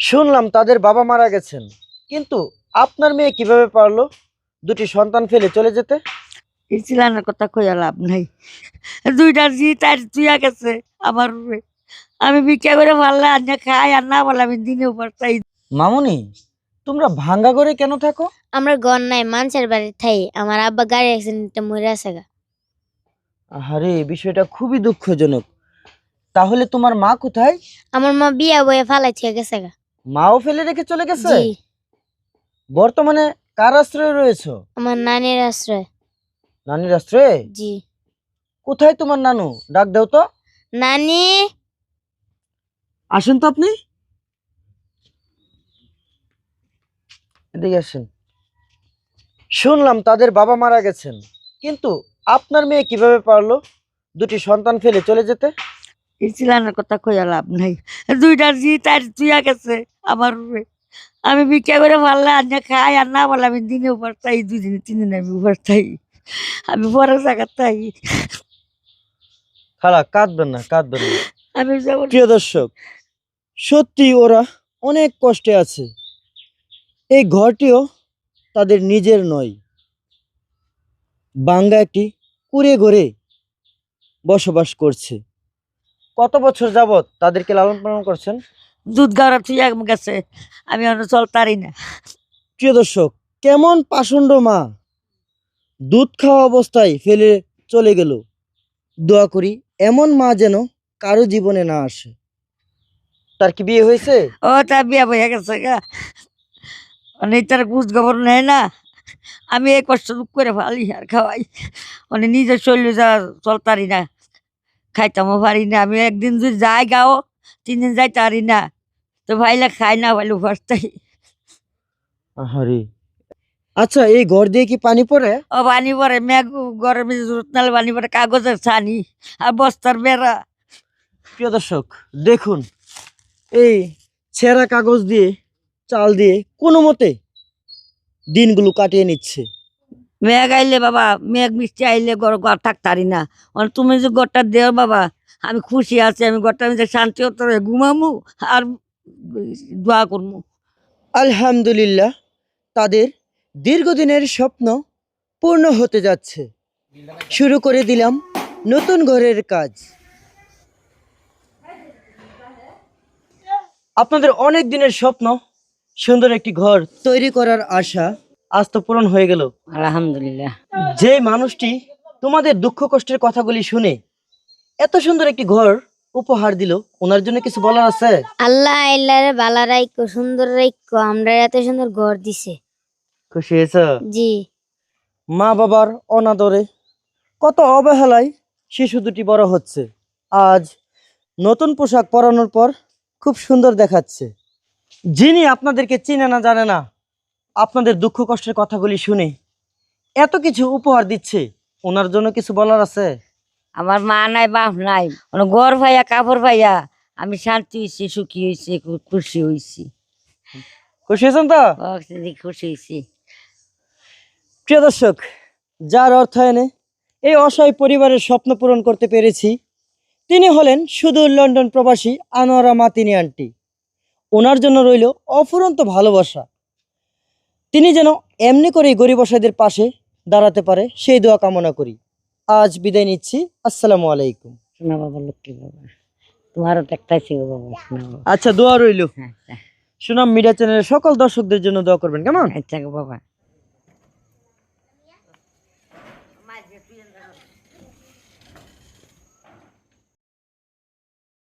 শুনলাম তাদের বাবা মারা গেছেন। কিন্তু আপনার মেয়ে কীভাবে পারল দুটি সন্তান ফেলে চলে যেতে? এই চিলানোর কথা কইয়া লাভ নাই। দুইটা জি তার তুইয়া গেছে আমার উপরে। আমি ভিক্ষা করে পারলে আন্না খাই আর না বলে আমি দিনে উপর চাই। মামুনি তোমরা ভাঙ্গা করে কেন থাকো? আমরা ঘর নাই মানুষের বাড়ি থাই। আমার আব্বা গাড়ি অ্যাক্সিডেন্টে মরে আছে গা। আরে বিষয়টা খুবই দুঃখজনক। তাহলে তোমার মা কোথায়? আমার মা বিয়া বয়ে ফালাই থেকে গেছে গা। মাও ফেলে রেখে চলে গেছে? জি। বর্তমানে কার আশ্রয়ে রয়েছো? আমার নানির আশ্রয়। নানির আশ্রয়ে? জি। কোথায় তোমার নানু? ডাক দাও তো। নানি! আসেন তো আপনি। এদিকে আসেন। শুনলাম তাদের বাবা মারা গেছেন। কিন্তু আপনার মেয়ে কীভাবে পারল দুটি সন্তান ফেলে চলে যেতে? এই চিলানোর কথা কইয়া লাভ নাই। দুইটা জি তার তুইয়া গেছে আমার। আমি ভিক্ষা করে পারলে আন্না খাই আর না বলে আমি দিনে উপর চাই দুই দিন তিন দিন আমি উপর চাই আমি পরে জায়গা চাই খালা কাঁদবেন না কাঁদবেন না। আমি যেমন প্রিয় দর্শক সত্যি ওরা অনেক কষ্টে আছে। এই ঘরটিও তাদের নিজের নয়। বাঙ্গা একটি কুড়ে ঘরে বসবাস করছে। কত বছর যাবত তাদেরকে লালন পালন করছেন? দুধ গাওয়া তুইয়া গেছে আমি অন্য চলতারি না। প্রিয় দর্শক কেমন পাষণ্ড মা? দুধ খাওয়া অবস্থায় ফেলে চলে গেল। দোয়া করি এমন মা যেন কারও জীবনে না আসে। তার কি বিয়ে হয়েছে? ও তার বিয়া বইয়া গেছে গা। অনেক তার ঘুষ খবর নেয় না আমি এই কষ্ট দুঃখ করে ফালি আর খাওয়াই। মানে নিজের শরীরে যা চল চলতারি না। খাইতামও পারি না। আমি একদিন যদি যাই গাও তিন দিন যাই তারি না। তো ভাইলে খাই না ভাইলে আহারে। আচ্ছা এই ঘর দিয়ে কি পানি পড়ে? ও পানি পরে মেঘ গরমে নালে পানি পরে কাগজের ছানি আর বস্তার বেড়া। প্রিয় দর্শক দেখুন এই ছেঁড়া কাগজ দিয়ে চাল দিয়ে কোনো মতে দিনগুলো কাটিয়ে নিচ্ছে। মেঘ আইলে বাবা, মেঘ মিষ্টি আইলে ঘর ঘর থাকতারি না। তুমি যে ঘরটা দেও বাবা, আমি খুশি আছি, আমি ঘরটা আমি শান্তি হতো ঘুমামু আর দোয়া করব আলহামদুলিল্লাহ, তাদের দীর্ঘদিনের স্বপ্ন পূর্ণ হতে যাচ্ছে। শুরু করে দিলাম নতুন ঘরের কাজ। আপনাদের অনেক দিনের স্বপ্ন সুন্দর একটি ঘর তৈরি করার আশা। আজ তো পূরণ হয়ে গেল। আলহামদুলিল্লাহ। যে মানুষটি তোমাদের দুঃখ কষ্টের কথাগুলি শুনে এত সুন্দর একটি ঘর উপহার দিল ওনার জন্য কিছু বলার আছে? আল্লাহ আল্লাহরে বালা রাইকো সুন্দর রাইকো আমরা এত সুন্দর ঘর দিছে। খুশি হয়েছে? জি। মা বাবার অনাদরে কত অবহেলায় শিশু দুটি বড় হচ্ছে। আজ নতুন পোশাক পরানোর পর খুব সুন্দর দেখাচ্ছে। যিনি আপনাদেরকে চিনে না জানে না আপনাদের দুঃখ কষ্টের কথাগুলি শুনে এত কিছু উপহার দিচ্ছে ওনার জন্য কিছু বলার আছে? আমার মা নাই বাপ নাই ঘর ভাইয়া কাপড় ভাইয়া আমি শান্তি হয়েছি সুখী হয়েছি খুশি হয়েছি খুশি হয়েছেন তো? খুশি হয়েছি প্রিয় দর্শক যার অর্থায়নে এই অসহায় পরিবারের স্বপ্ন পূরণ করতে পেরেছি তিনি হলেন সুদূর লন্ডন প্রবাসী আনোয়ারা মাতিনি আন্টি। ওনার জন্য রইল অফুরন্ত ভালোবাসা। তিনি যেন এমনি করেই গরিব অসহায়দের পাশে দাঁড়াতে পারে সেই দোয়া কামনা করি। আজ বিদায় নিচ্ছি। আসসালামু আলাইকুম। তোমারও বাবা আচ্ছা দোয়া রইল। আচ্ছা। সুনাম মিডিয়া চ্যানেলের সকল দর্শকদের জন্য দোয়া করবেন কেমন? আচ্ছা বাবা।